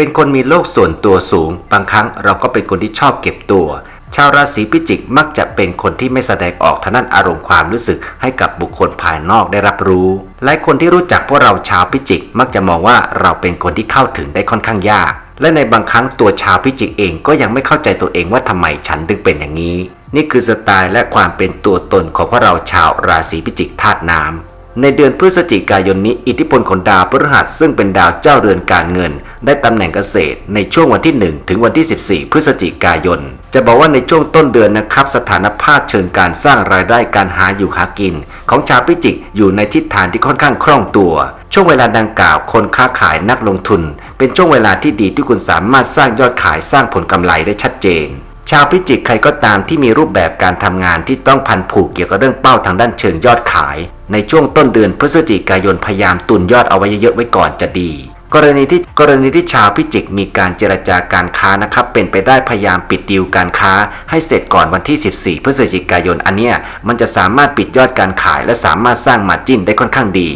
เป็นคนมีโลกส่วนตัวสูง บางครั้งเราก็เป็นคนที่ชอบเก็บตัว ชาวราศีพิจิกมักจะเป็นคนที่ไม่แสดงออกทางด้านอารมณ์ความรู้สึกให้กับบุคคลภายนอกได้รับรู้และคนที่รู้จักพวกเราชาวพิจิกมักจะมองว่าเราเป็นคนที่เข้าถึงได้ค่อนข้างยาก และในบางครั้งตัวชาวพิจิกเองก็ยังไม่เข้าใจตัวเองว่าทำไมฉันถึงเป็นอย่างนี้ นี่คือสไตล์และความเป็นตัวตนของพวกเราชาวราศีพิจิกธาตุน้ำ ในเดือนพฤศจิกายนนี้อิทธิพลของดาวพฤหัสซึ่งเป็นดาวเจ้าเรือนการเงิน ได้ตำแหน่งเกษตร ในช่วงวันที่ 1 ถึงวันที่ 14 พฤศจิกายน จะบอกว่าในช่วงต้นเดือนนะครับ สถานภาพเชิงการสร้างรายได้การหาอยู่หากิน ของชาวพิจิกอยู่ในทิศทางที่ค่อนข้างคล่องตัว ช่วงเวลาดังกล่าวคนค้าขายนักลงทุน เป็นช่วงเวลาที่ดีที่คุณสามารถสร้างยอดขายสร้างผลกำไรได้ชัดเจนชาวพิจิกใครก็ตามที่มีรูปแบบการทำงานที่ต้องพันผูกเกี่ยวกับเรื่องเป้าทางด้านเชิงยอดขาย ในช่วงต้นเดือนพฤศจิกายนพยายามตุนยอดเอาไว้เยอะๆไว้ก่อนจะดี กรณีที่กรณีที่ชาวพิจิกมีการเจรจาการค้านะครับ เป็นไปได้พยายามปิดดีลการค้า ให้เสร็จก่อนวันที่ 14 พฤศจิกายนอันเนี้ยมันจะสามารถปิดยอดการขายและสามารถสร้างมาจิ้นได้ค่อนข้างดี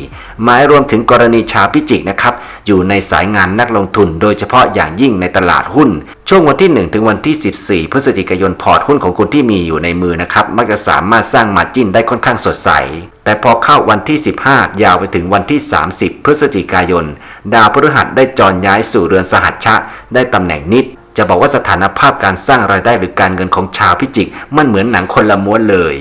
หมายรวมถึงกรณีชาวพิจิกนะครับอยู่ในสายงานนักลงทุน โดยเฉพาะอย่างยิ่งในตลาดหุ้น ช่วงวันที่ 1 ถึงวันที่ 14 พฤศจิกายนพอร์ตหุ้นของคุณที่มีอยู่ในมือนะครับมักจะสามารถสร้างมาจิ้นได้ค่อนข้างสดใส แต่พอเข้าวันที่ 15 ยาวไปถึงวันที่ 30 พฤศจิกายน ดาวพฤหัสได้จรย้ายสู่เรือนสหัชชะ ได้ตำแหน่งนิด จะบอกว่าสถานภาพการสร้างรายได้หรือการเงินของชาวพิจิก มันเหมือนหนังคนละม้วนเลย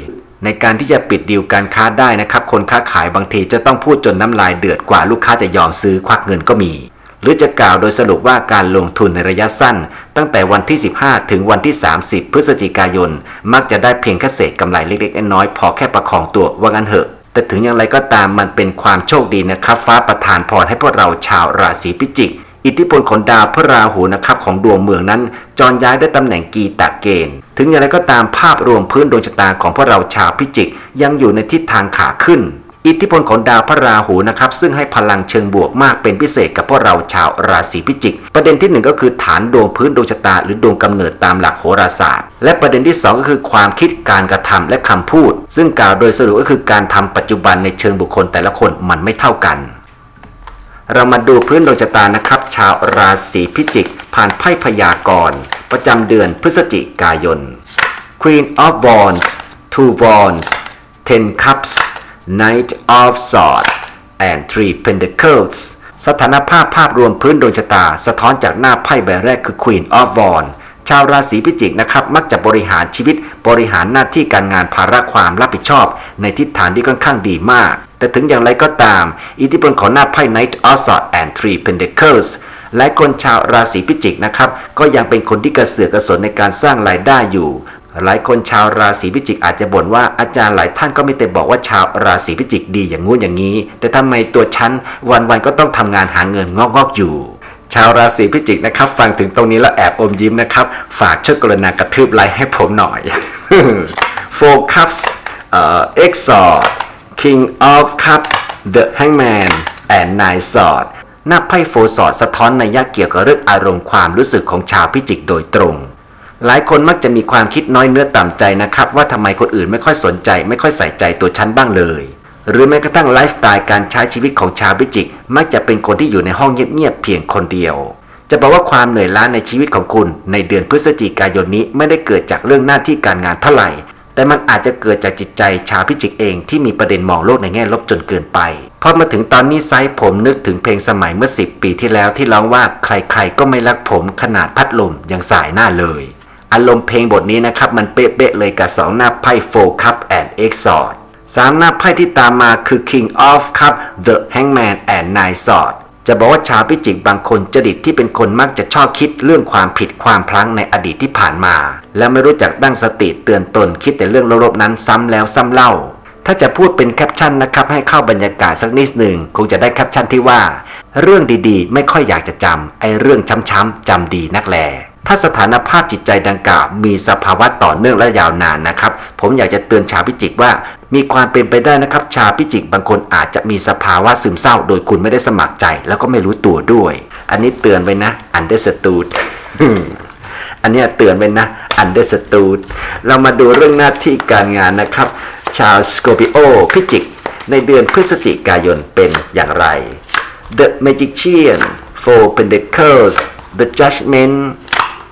ในการที่จะปิดดีลการค้าได้นะครับ คนค้าขายบางทีจะต้องพูดจนน้ำลายเดือดกว่าลูกค้าจะยอมซื้อควักเงินก็มี หรือจะกล่าวโดยสรุปว่าการลงทุนในระยะสั้น ตั้งแต่วันที่ 15 ถึงวันที่ 30 พฤศจิกายน มักจะได้เพียงแค่เศษกำไรเล็กๆน้อยๆพอแค่ประคองตัวว่างั้นเหอะ แต่ถึงอย่างไรก็ตามมันเป็นความโชคดีนะครับ ฟ้าประทานพรให้พวกเราชาวราศีพิจิก อิทธิพลของดาวพระราหูนะครับของดวงเมืองนั้น จรย้ายได้ตำแหน่งกีตาเกณฑ์ ถึงอย่างไรก็ตามภาพรวมพื้นดวงชะตาของพวกเราชาวพิจิก ยังอยู่ในทิศทางขาขึ้น อิทธิพลของดาวพระราหูนะครับซึ่งให้พลังเชิงบวกมากเป็นพิเศษกับพวกเราชาวราศีพิจิก ประเด็นที่หนึ่งก็คือฐานดวงพื้นดวงชะตาหรือดวงกำเนิดตามหลักโหราศาสตร์ และประเด็นที่สองก็คือความคิดการกระทำและคำพูด ซึ่งกล่าวโดยสรุปก็คือการทำปัจจุบันในเชิงบุคคลแต่ละคนมันไม่เท่ากัน เรามาดูพื้นดวงชะตานะครับ ชาวราศีพิจิก ผ่านไพ่พยากรณ์ประจำเดือนพฤศจิกายน Queen of Wands Two Wands Ten Cups Knight of Swords and Three Pentacles สถานภาพภาพรวมพื้นดวงชะตา สะท้อนจากหน้าไพ่ใบแรกคือ Queen of Wands ชาวราศีพิจิกนะครับมักจะบริหารชีวิต บริหารหน้าที่การงานภาระความรับผิดชอบ ในทิศทางที่ค่อนข้างดีมาก แต่ถึงอย่างไรก็ตาม อิทธิพลของหน้าไพ่ Knight of Swords and Three Pentacles และคนชาวราศีพิจิกนะครับก็ยังเป็นคนที่กระเสือกกระสนในการสร้างรายได้อยู่ หลายคนชาวราศีพิจิกอาจจะบ่นว่าอาจารย์หลายท่านก็ไม่แต่บอกว่าชาวราศีพิจิกดีอย่างงู้นอย่างนี้ แต่ทำไมตัวฉันวันๆก็ต้องทำงานหาเงินงอกๆอยู่ ชาวราศีพิจิกนะครับ ฟังถึงตรงนี้แล้วแอบอมยิ้มนะครับ ฝากช่วยกรุณากระทืบไลค์ให้ผมหน่อย Four Cups เอ่อ Exalt King of Cup The Hangman and Nine Sword หน้าไพ่โฟสอดสะท้อนในยยะเกี่ยวกับเรื่องอารมณ์ความรู้สึกของชาวพิจิกโดยตรง หลายคนมักจะมีความคิดน้อยเนื้อต่ำใจนะครับ ว่าทำไมคนอื่นไม่ค่อยสนใจ ไม่ค่อยใส่ใจตัวฉันบ้างเลย หรือแม้กระทั่งไลฟ์สไตล์การใช้ชีวิตของชาวพิจิก มักจะเป็นคนที่อยู่ในห้องเงียบๆเพียงคนเดียว จะบอกว่าความเหนื่อยล้าในชีวิตของคุณ ในเดือนพฤศจิกายนนี้ไม่ได้เกิดจากเรื่องหน้าที่การงานเท่าไหร่ แต่มันอาจจะเกิดจากจิตใจชาวพิจิกเองที่มีประเด็นมองโลกในแง่ลบจนเกินไปพอมาถึงตอนนี้ไซส์ผมนึกถึงเพลงสมัยเมื่อ 10 ปีที่แล้วที่ร้องว่าใครๆก็ไม่รักผมขนาดพัดลมยังสายหน้าเลย อารมณ์เพลงบทนี้นะครับ มันเป๊ะๆเลยกับสองหน้าไพ่โฟคัพแอนด์เอ็กซอร์ดสามหน้าไพ่ที่ตามมาคือ King of Cup The Hangman and Nine Sword จะบอกว่าชาวพิจิกบางคนจดิตที่เป็นคนมักจะชอบคิดเรื่องความผิดความพลั้งในอดีตที่ผ่านมา และไม่รู้จักตั้งสติเตือนตนคิดแต่เรื่องลบๆนั้นซ้ำแล้วซ้ำเล่า ถ้าจะพูดเป็นแคปชั่นนะครับให้เข้าบรรยากาศสักนิดหนึ่งคงจะได้แคปชั่นที่ว่า เรื่องดีๆ ไม่ค่อยอยากจะจำไอ้เรื่องช้ำๆจำดีนักแล ถ้าสถานภาพจิตใจดังกล่าวมีสภาวะต่อเนื่องและยาวนานนะครับ ผมอยากจะเตือนชาวพิจิกว่า มีความเป็นไปได้นะครับ ชาวพิจิกบางคนอาจจะมีสภาวะซึมเศร้า โดยคุณไม่ได้สมัครใจ แล้วก็ไม่รู้ตัวด้วย อันนี้เตือนไว้นะ understood อันนี้เตือนไว้นะ understood เรามาดูเรื่องหน้าที่การงานนะครับ ชาวสโคปิโอพิจิก ในเดือนพฤศจิกายนเป็นอย่างไร The Magician Four Pentacles The Judgment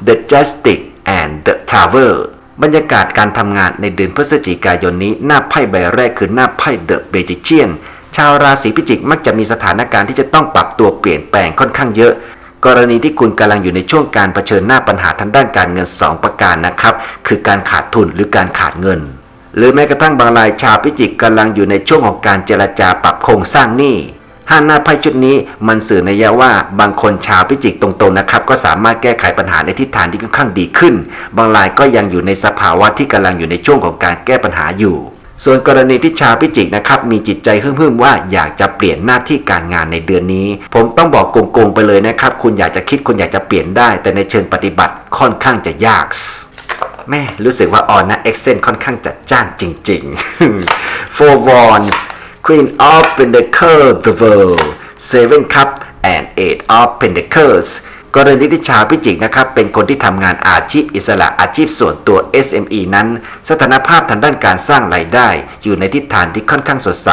The Justice and The Tower บรรยากาศการทำงานในเดือนพฤศจิกายนนี้หน้าไพ่ใบแรกคือหน้าไพ่ The Magician ชาวราศีพิจิกมักจะมีสถานการณ์ที่จะต้องปรับตัวเปลี่ยนแปลงค่อนข้างเยอะ กรณีที่คุณกำลังอยู่ในช่วงการเผชิญหน้าปัญหาทางด้านการเงิน 2 ประการนะครับ คือการขาดทุนหรือการขาดเงิน หรือแม้กระทั่งบางรายชาวพิจิกกำลังอยู่ในช่วงของการเจรจาปรับโครงสร้างหนี้ ห้าหน้าไพ่ชุดนี้มันสื่อในยะว่าบางคนชาวพิจิกตรงๆนะครับก็สามารถแก้ไขปัญหาในทิศทางที่ค่อนข้างดีขึ้น บางรายก็ยังอยู่ในสภาวะที่กำลังอยู่ในช่วงของการแก้ปัญหาอยู่ ส่วนกรณีที่ชาวพิจิกนะครับมีจิตใจหึ่มๆว่าอยากจะเปลี่ยนหน้าที่การงานในเดือนนี้ ผมต้องบอกโกงๆไปเลยนะครับคุณอยากจะคิดคุณอยากจะเปลี่ยนได้ แต่ในเชิงปฏิบัติค่อนข้างจะยากแม่รู้สึกว่าออนนะเอ็กเซนค่อนข้างจัดจ้านจริงๆ Four Wands Queen of Pentacles the World Seven Cup and Eight of Pentacles กรณีที่ชาวพิจิกนะครับเป็นคนที่ทำงานอาชีพอิสระอาชีพส่วนตัว SME นั้น สถานภาพทางด้านการสร้างรายได้ อยู่ในทิศทางที่ค่อนข้างสดใส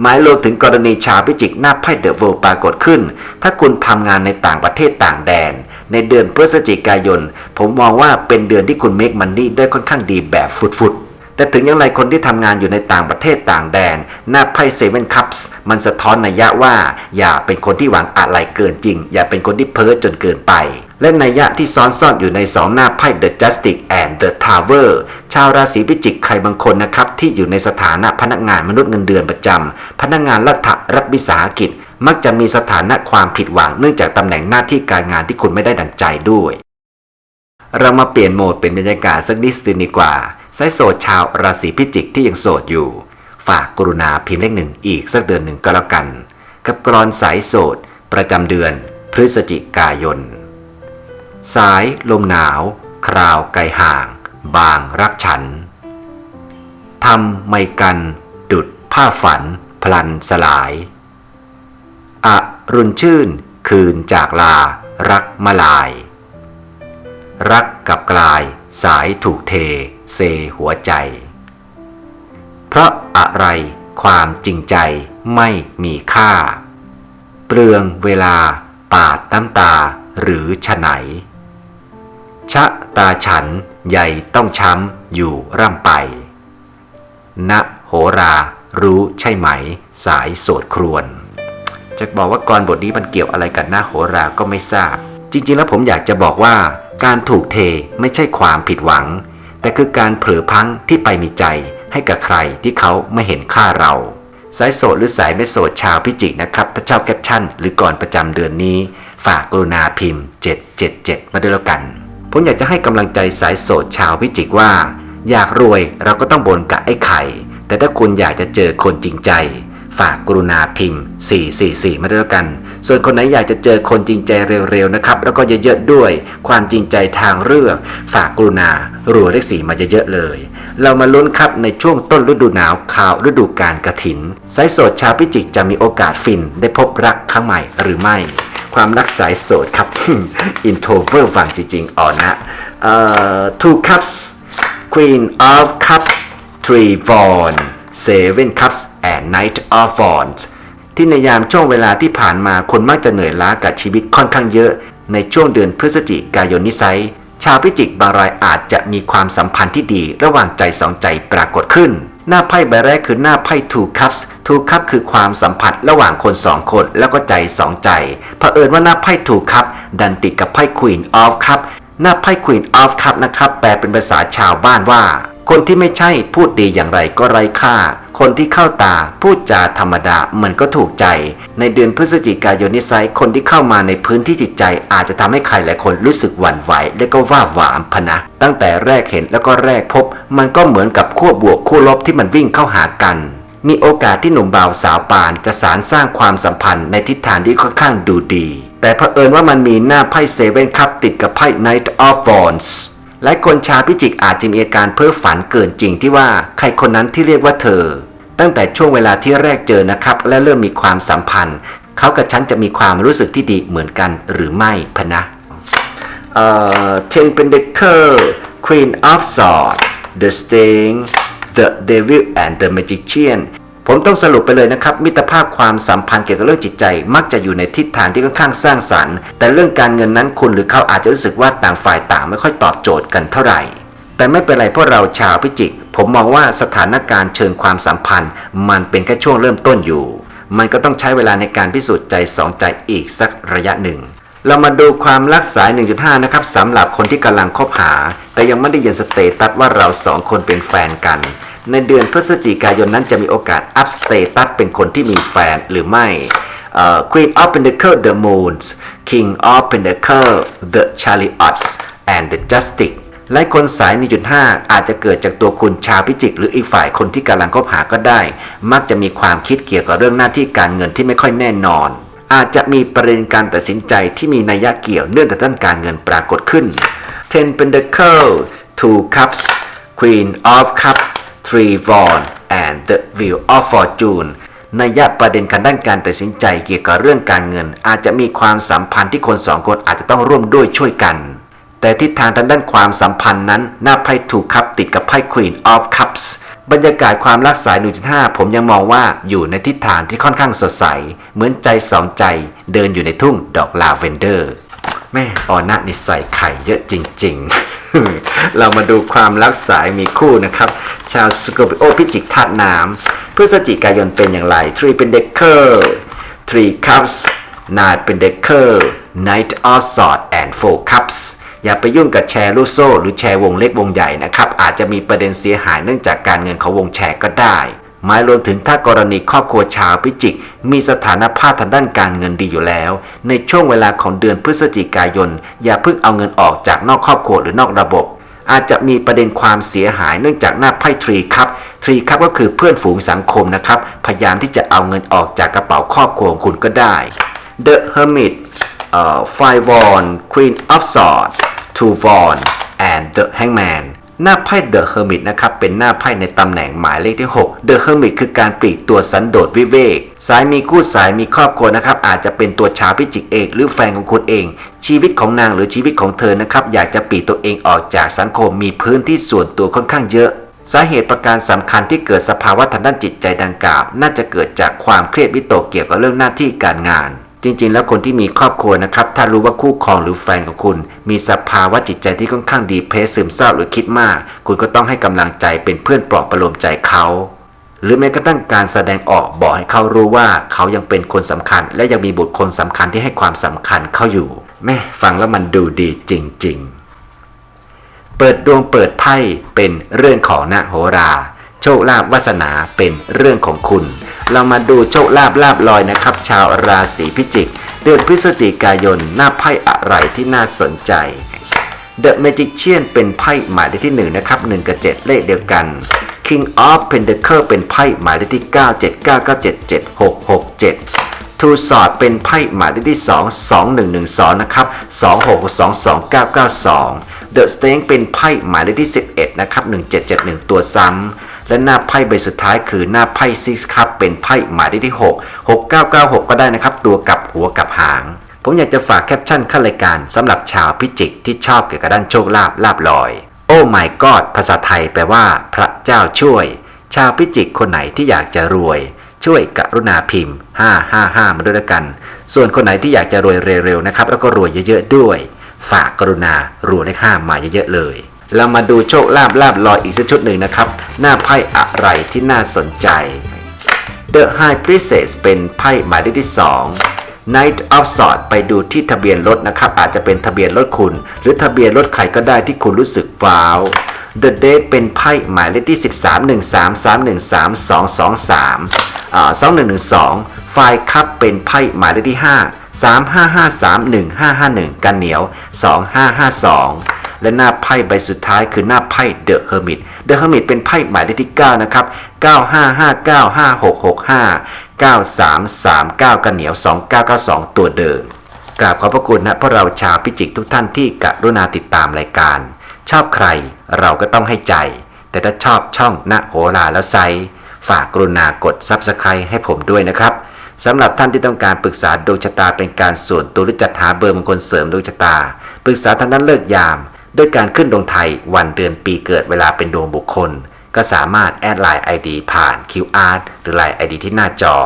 หมายรวมถึงกรณีชาวพิจิกหน้าไพ่เดอะเวิลด์ปรากฏขึ้น ถ้าคุณทำงานในต่างประเทศต่างแดน ในเดือนพฤศจิกายน ผมมองว่าเป็นเดือนที่คุณเมคมันนี่ได้ค่อนข้างดีแบบฟุดๆ แต่ถึงอย่างไรคนที่ทำงานอยู่ในต่างประเทศต่างแดน หน้าไพ่เซเว่นคัพส์มันสะท้อนนัยยะว่า อย่าเป็นคนที่หวังอะไรเกินจริง อย่าเป็นคนที่เพ้อจนเกินไป และนัยยะที่ซ้อนซ่อนอยู่ในสองหน้าไพ่ The Justice and The Tower ชาวราศีพิจิกใครบางคนนะครับ ที่อยู่ในสถานะพนักงานมนุษย์เงินเดือนประจำพนักงานรัฐรัฐวิสาหกิจ มักจะมีสถานะความผิดหวังเนื่องจากตำแหน่งหน้าที่การงานที่คุณไม่ได้ดังใจด้วย เรามาเปลี่ยนโหมดเป็นบรรยากาศสักนิดดีกว่า สายโสดชาวราศีพิจิกที่ยังโสดอยู่ ฝากกรุณาพิมพ์เลขหนึ่งอีกสักเดือนหนึ่งก็แล้วกัน กับกรอนสายโสด ประจำเดือน พฤศจิกายน สายลมหนาว คราวไกลห่าง บางรักฉันทำไม่กัน ดุดผ้าฝัน พลันสลายอรุณชื่น คืนจากลา รักมาลาย รักกับกลาย สายถูกเท เซหัวใจ เพราะอะไรความจริงใจไม่มีค่า เปลืองเวลาปาดน้ำตาหรือฉะไหน ชะตาฉันใหญ่ต้องช้ำอยู่ร่ำไป ณโหรารู้ใช่ไหม สายโสดครวน จะบอกว่ากรบทนี้มันเกี่ยวอะไรกับหน้าโหราก็ไม่ทราบ จริงๆแล้วผมอยากจะบอกว่า การถูกเทไม่ใช่ความผิดหวัง แต่คือการเผลอพังที่ไปมีใจให้กับใครที่เขาไม่เห็นค่าเรา สายโสดหรือสายไม่โสดชาวพิจิกนะครับ ถ้าชอบแคปชั่น หรือก่อนประจำเดือนนี้ ฝากกรุณาพิมพ์ 777 มาด้วยแล้วกัน ผมอยากจะให้กำลังใจสายโสดชาวพิจิกว่า อยากรวยเราก็ต้องบนกับไอ้ไข่ แต่ถ้าคุณอยากจะเจอคนจริงใจ ฝากกรุณาพิมพ์ 444 มาด้วยกัน ส่วนคนไหนอยากจะเจอคนจริงใจเร็วๆนะครับ แล้วก็เยอะๆด้วย ความจริงใจทางเรื่อง ฝากกรุณารัวเลขสีมาเยอะๆเลย เรามาลุ้นครับในช่วงต้นฤดูหนาวข่าวฤดูการกระถิน สายโสดชาวพิจิกจะมีโอกาสฟินได้พบรักครั้งใหม่หรือไม่ ความรักสายโสดครับ อินโทรเวอร์ฟังจริงๆอ่อนนะเอ่อ two cups Queen of Cups Three Wands Seven Cups and Knight of Wands ที่ในยามช่วงเวลาที่ผ่านมาคนมักจะเหนื่อยล้ากับชีวิตค่อนข้างเยอะ ในช่วงเดือนพฤศจิกายนนิสัยชาวพิจิกบางรายอาจจะมีความสัมพันธ์ที่ดีระหว่างใจสองใจปรากฏขึ้น หน้าไพ่ใบแรกคือหน้าไพ่ two cups two cup คือความสัมผัสระหว่างคนสองคนแล้วก็ใจสองใจเผอิญว่าหน้าไพ่ two cup ดันติดกับไพ่ queen of cup หน้าไพ่ Queen of Cup นะครับแปลเป็นภาษาชาวบ้านว่า คนที่ไม่ใช่พูดดีอย่างไรก็ไร้ค่า คนที่เข้าตาพูดจาธรรมดามันก็ถูกใจ ในเดือนพฤศจิกายนนิสัยคนที่เข้ามาในพื้นที่จิตใจ อาจจะทำให้ใครหลายคนรู้สึกหวั่นไหว และก็ว่าหวามพนะ ตั้งแต่แรกเห็นแล้วก็แรกพบ มันก็เหมือนกับขั้วบวกขั้วลบที่มันวิ่งเข้าหากันมีโอกาสที่หนุ่มบ่าวสาวปานจะสารสร้างความสัมพันธ์ในทิศทางที่ค่อนข้างดูดี แต่เผอิญว่ามันมีหน้าไพ่เซเว่นคัพติดกับไพ่ Knight of Wands และคนชาวพิจิกอาจจะมีอาการเพ้อฝันเกินจริงที่ว่าใครคนนั้นที่เรียกว่าเธอ ตั้งแต่ช่วงเวลาที่แรกเจอนะครับ และเริ่มมีความสัมพันธ์ เขากับฉันจะมีความรู้สึกที่ดีเหมือนกันหรือไม่พนะเอ่อ Ten Pentacle Queen of Swords The Sting The Devil and the Magician ผมต้องสรุปไปเลยนะครับ มิตรภาพความสัมพันธ์เกี่ยวกับเรื่องจิตใจ มักจะอยู่ในทิศทางที่ค่อนข้างสร้างสรรค์ แต่เรื่องการเงินนั้นคุณหรือเขาอาจจะรู้สึกว่าต่างฝ่ายต่างไม่ค่อยตอบโจทย์กันเท่าไหร่ แต่ไม่เป็นไรเพราะเราชาวพิจิก ผมมองว่าสถานการณ์เชิงความสัมพันธ์ มันเป็นแค่ช่วงเริ่มต้นอยู่ มันก็ต้องใช้เวลาในการพิสูจน์ใจสองใจอีกสักระยะหนึ่ง เรามาดูความรักสาย 1.5 นะครับสำหรับคนที่กำลังคบหา แต่ยังไม่ได้ยืนสเตตัสว่าเราสองคนเป็นแฟนกัน ในเดือนพฤศจิกายนนั้นจะมีโอกาสอัพสเตตัสเป็นคนที่มีแฟนหรือไม่ Queen of Pentacle the Moons King of Pentacle the Chariots and the Justice และคนสาย 1.5 อาจจะเกิดจากตัวคุณชาวพิจิก หรืออีกฝ่ายคนที่กำลังคบหาก็ได้ มักจะมีความคิดเกี่ยวกับเรื่องหน้าที่การเงินที่ไม่ค่อยแน่นอน อาจจะมีประเด็นการตัดสินใจที่มีนัยยะเกี่ยวเนื่องจากด้านการเงินปรากฏขึ้น Ten Pentacle Two Cups Queen of Cups Three Wand and the Wheel of Fortune นัยยะประเด็นการด้านการตัดสินใจเกี่ยวกับเรื่องการเงิน อาจจะมีความสัมพันธ์ที่คนสองคนอาจจะต้องร่วมด้วยช่วยกัน แต่ทิศทางทางด้านความสัมพันธ์นั้นหน้าไพ่ถูกคับติดกับไพ่ Queen of Cups บรรยากาศความรักสาย1.5ผมยังมองว่าอยู่ในทิศทางที่ค่อนข้างสดใส เหมือนใจสองใจเดินอยู่ในทุ่งดอกลาเวนเดอร์ แม่ออนะนี่ใส่ไข่เยอะจริง ๆ เรามาดูความรักสายมีคู่นะครับ ชาวสกอร์ปิโอพิจิกธาตุน้ำพฤศจิกายนเป็นอย่างไร Three เป็นเดคเกอร์ Three Cups นายเป็นเดคเกอร์ Knight of Swords and Four Cups อย่าไปยุ่งกับแชร์ลูกโซ่ หรือแชร์วงเล็กวงใหญ่นะครับ อาจจะมีประเด็นเสียหายเนื่องจากการเงินของวงแชร์ก็ได้หมายรวมถึงถ้ากรณีครอบครัวชาวพิจิก มีสถานภาพทางด้านการเงินดีอยู่แล้ว ในช่วงเวลาของเดือนพฤศจิกายน อย่าเพิ่งเอาเงินออกจากนอกครอบครัวหรือนอกระบบ อาจจะมีประเด็นความเสียหายเนื่องจากหน้าไพ่ทรีครับทรีครับก็คือเพื่อนฝูงสังคมนะครับ พยายามที่จะเอาเงินออกจากกระเป๋าครอบครัวของคุณก็ได้ The Hermit Five Wand Queen of Swords Two Wand and The Hangman หน้าไพ่ The Hermit นะครับ เป็นหน้าไพ่ในตำแหน่งหมายเลขที่ 6 The Hermit คือการปลีกตัวสันโดษวิเวก สายมีคู่สายมีครอบครัวนะครับ อาจจะเป็นตัวชาวพิจิกเองหรือแฟนของคุณเอง ชีวิตของนางหรือชีวิตของเธอนะครับ อยากจะปลีกตัวเองออกจากสังคมมีพื้นที่ส่วนตัวค่อนข้างเยอะ สาเหตุประการสำคัญที่เกิดสภาวะทางด้านจิตใจดังกล่าว น่าจะเกิดจากความเครียดวิตกเกี่ยวกับเรื่องหน้าที่การงาน จริง ๆ แล้วคนที่มีครอบครัวนะครับ ถ้ารู้ว่าคู่ครองหรือแฟนของคุณ มีสภาวะจิตใจที่ค่อนข้างดีเพสซึมเศร้าหรือคิดมาก คุณก็ต้องให้กำลังใจเป็นเพื่อนปลอบประโลมใจเขาหรือแม้กระทั่งการแสดงออกบอกให้เขารู้ว่าเขายังเป็นคนสำคัญ และยังมีบุคคลสำคัญที่ให้ความสำคัญเขาอยู่ แม่ฟังแล้วมันดูดีจริง ๆ เปิดดวงเปิดไพ่เป็นเรื่องของนาโหรา โชคลาภวาสนาเป็นเรื่องของคุณ เรามาดูโชคลาภลาบลอยนะครับ ชาวราศีพิจิก เดือนพฤศจิกายน หน้าไพ่อะไรที่น่าสนใจ The Magician เป็นไพ่หมายเลขที่ 1 นะครับ 1 กับ 7 เลขเดียวกัน King of Pentacle เป็นไพ่หมายเลขที่ 9 7 9 9 7 7 6 6 7 Two Sword เป็นไพ่หมายเลขที่ 2 2 1 1 2 นะครับ 2 6 2 2 9 9 2 The Stang เป็นไพ่หมายเลขที่ 11 นะครับ 1771 ตัวซ้ำ และหน้าไพ่ใบสุดท้ายคือหน้าไพ่ซิกครับเป็นไพ่หมายเลขที่ 6 6996 ก็ได้นะครับ ตัวกับหัวกับหาง ผมอยากจะฝากแคปชั่นขั้นรายการสำหรับชาวพิจิกที่ชอบเกี่ยวกับด้านโชคลาภลาบลอย โอ้ my god ภาษาไทยแปลว่าพระเจ้าช่วย ชาวพิจิกคนไหนที่อยากจะรวยช่วยกรุณาพิมพ์ 555 มาด้วยกัน ส่วนคนไหนที่อยากจะรวยเร็วๆนะครับ แล้วก็รวยเยอะๆด้วย ฝากกรุณารวยเลขห้ามาเยอะๆเลย เรามาดูโชคลาภลาบลอยอีกสักชุดหนึ่งนะครับ หน้าไพ่อะไรที่น่าสนใจ The High Priestess เป็นไพ่หมายเลขที่ 2 Knight of Swords ไปดูที่ทะเบียนรถนะครับ อาจจะเป็นทะเบียนรถคุณ หรือทะเบียนรถใครก็ได้ที่คุณรู้สึกว้าว The Date เป็นไพ่หมายเลขที่ 13 1 3 3 1 3 2 2 3อ่า2 1 1 2 ไฟคัพเป็นไพ่หมายเลขที่ 5 3 5 5 3 1 5 5 1 กันเหนียว 2 5 5 2 และหน้าไพ่ใบสุดท้ายคือหน้าไพ่ The Hermit The Hermit เป็นไพ่หมายเลขที่ 9 นะครับ 955956659339 กันเหนียว 2992 ตัวเดิม กราบขอบพระคุณนะพวกเราชาวพิจิกทุกท่านที่กรุณาติดตามรายการ ชอบใครเราก็ต้องให้ใจ แต่ถ้าชอบช่องณโหราแล้วไซส์ฝากกรุณากด Subscribe ให้ผมด้วยนะครับสำหรับท่านที่ต้องการปรึกษาดวงชะตาเป็นการส่วนตัวหรือจัดหาเบอร์มงคลเสริมดวงชะตา ปรึกษาทางด้านเลิกยาม ด้วยการขึ้นดวงไทยวันเดือนปีเกิดเวลาเป็นดวงบุคคล ก็สามารถแอดไลน์ ID ผ่าน QR หรือไลน์ ID ที่หน้าจอ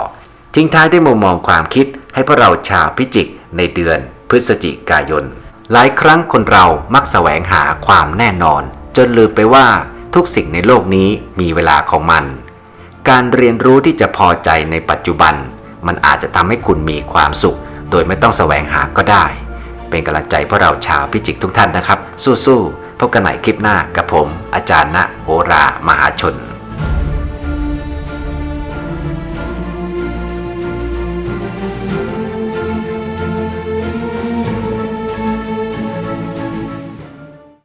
ทิ้งท้ายด้วยมุมมองความคิดให้พวกเราชาวพิจิกในเดือนพฤศจิกายน หลายครั้งคนเรามักแสวงหาความแน่นอน จนลืมไปว่าทุกสิ่งในโลกนี้มีเวลาของมัน การเรียนรู้ที่จะพอใจในปัจจุบัน มันอาจจะทำให้คุณมีความสุข โดยไม่ต้องแสวงหาก็ได้ เป็นกำลังใจพวกเราชาวพิจิกทุกท่านนะครับ สู้ๆพบกันใหม่คลิปหน้ากับผม อาจารย์ณโหรามหาชน